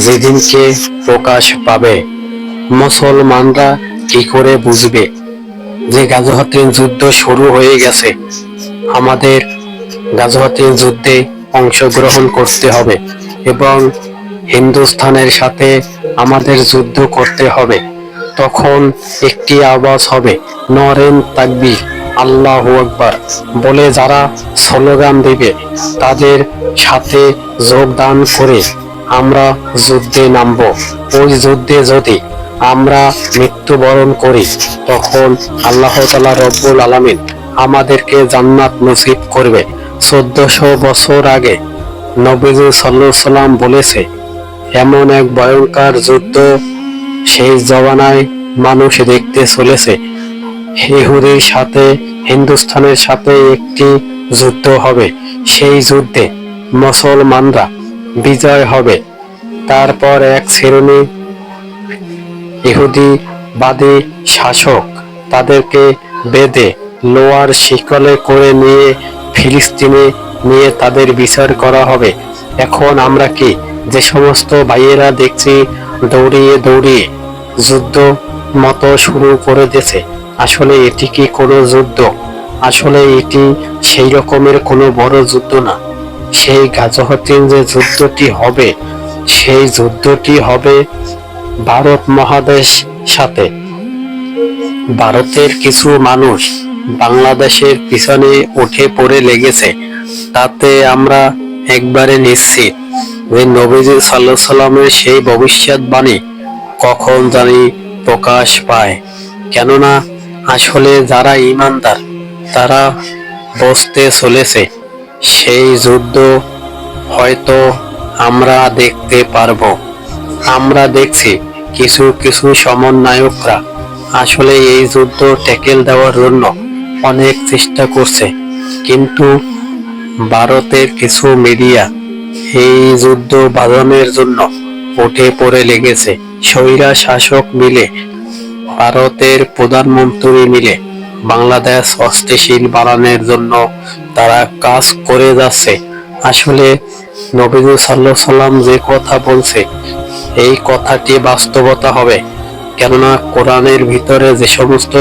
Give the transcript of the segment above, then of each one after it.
যেদিনকে প্রকাশ পাবে, মুসলমানরা কি করে বুঝবে? যে গাজহাতের যুদ্ধ শুরু হয়ে গেছে, আমাদের গাজহাতের যুদ্ধে অংশগ্রহণ করতে হবে এবং হিন্দুস্থানের সাথে আমাদের যুদ্ধ করতে হবে। তখন একটি আওয়াজ হবে, নরেন তাকবি আল্লাহ আকবার। বলে যারা স্লোগান দেবে, তাদের সাথে যোগদান করে আমরা যুদ্ধে নামব। ওই যুদ্ধে যদি আমরা মৃত্যুবরণ করি, তখন আল্লাহ তালা রব্বুল আলামিন আমাদেরকে জান্নাত নসিব করবে। চোদ্দশো বছর আগে নবীজি সাল্লাহ সাল্লাম বলেছে, এমন এক ভয়ঙ্কর যুদ্ধ সেই জমানায় মানুষ দেখতে চলেছে। ইহুদির সাথে, হিন্দুস্তানের সাথে একটি যুদ্ধ হবে। সেই যুদ্ধে মুসলমানরা বিজয় হবে। তারপর এক শ্রেণি ইহুদি বাদী শাসক তাদেরকে বেঁধে লোয়ার শিকলে করে নিয়ে ফিলিস্তিনে নিয়ে তাদের বিচার করা হবে। এখন আমরা কি যে সমস্ত ভাইয়েরা দেখছি দৌড়িয়ে দৌড়িয়ে যুদ্ধ মতো শুরু করে দিয়েছে, আসলে এটি কি কোনো যুদ্ধ? আসলে এটি সেই রকমের কোনো বড় যুদ্ধ না। সেই গাজহতিন যে যুদ্ধটি হবে, সেই যুদ্ধটি হবে ভারত মহাদেশ সাথে। ভারতের কিছু মানুষ বাংলাদেশের পিছনে উঠে পড়ে লেগেছে। তাতে আমরা একবারে নিশ্চিত যে নবীজি সাল্লাহ সাল্লামের সেই ভবিষ্যৎবাণী কখন জানি প্রকাশ পায়। কেননা আসলে যারা ইমানদার, তারা বসতে চলেছে। সেই যুদ্ধ হয়তো আমরা দেখতে পারব। আমরা দেখছি কিছু কিছু সমন্বয়করা আসলে এই যুদ্ধ ট্যাকেল দেওয়ার জন্য অনেক চেষ্টা করছে। কিন্তু ভারতের কিছু মিডিয়া এই যুদ্ধ বাজানোর জন্য উঠে পড়ে লেগেছে। স্বৈরা শাসক মিলে, ভারতের প্রধানমন্ত্রী মিলে বাংলাদেশ অস্থিশীল বানানোর জন্য তারা কাজ করে যাচ্ছে। আসলে নবীজুল সাল্লাহ সাল্লাম যে কথা বলছে, এই কথাটি বাস্তবতা হবে। কেননা কোরআনের ভিতরে যে সমস্ত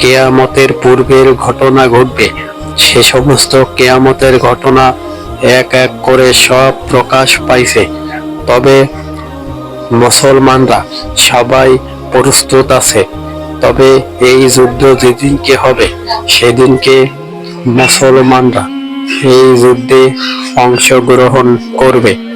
কেয়ামতের পূর্বের ঘটনা ঘটবে, সে সমস্ত কেয়ামতের ঘটনা এক এক করে সব প্রকাশ পাইছে। তবে মুসলমানরা সবাই প্রস্তুত আছে। তবে এই যুদ্ধ যেদিনকে হবে, সেদিনকে মুসলমানরা এই যুদ্ধে অংশগ্রহণ করবে।